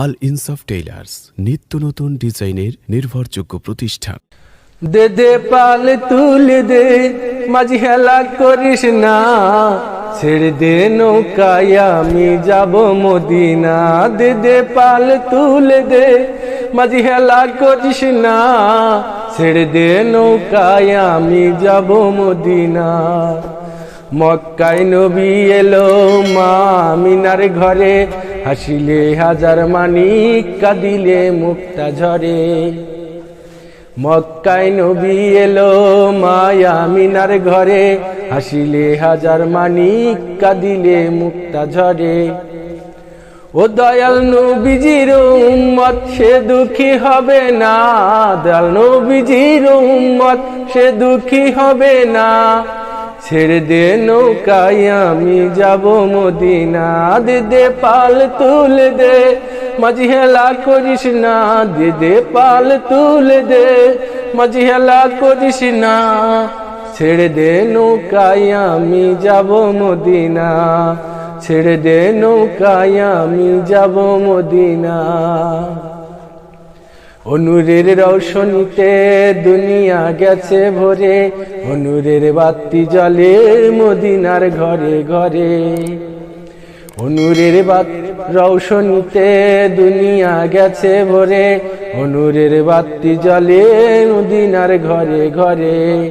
আল ইনসাফ টেইলার্স নিত্য নতুন ডিজাইনের নির্ভরযোগ্য প্রতিষ্ঠান। দে দে পাল তুলে দে মাঝি হেলা করিস না, ছেড়ে দে নৌকায় আমি যাব মদিনা। দে দে পাল তুলে দে মাঝি হেলা করিস না, ছেড়ে দে নৌকায় আমি যাব মদিনা। মক্কায় নবী এলো মা মিনার ঘরে। হাসিলে হাজার মানিক কাঁদিলে মুক্তা ঝরে। মক্কায় নবী এলো মায়া মিনার ঘরে। হাসিলে হাজার মানিক কাঁদিলে মুক্তা ঝরে। ও দয়াল নবীজির উম্মত, সে দুঃখী হবে না। দয়াল নবীজির উম্মত, সে দুঃখী হবে না। ছেড়ে দে নৌকায়, আমি যাব মদিনা দে দে পাল তুলে দে। মাঝি হেলা করিস না দে দে পাল তুলে দে। মাঝি হেলা করিস না, ছেড়ে দে নৌকায়, আমি যাব মদিনা। ছেড়ে দে নৌকায়, আমি যাব মদিনা। অনুরের রৌশনীতে দুনিয়া গেছে ভরে, অনুরের বাতি জলে মদিনার ঘরে ঘরে। অনুরের বাত রৌশনীতে দুনিয়া গেছে ভরে, অনুরের বাতি জলে মদিনার ঘরে ঘরে।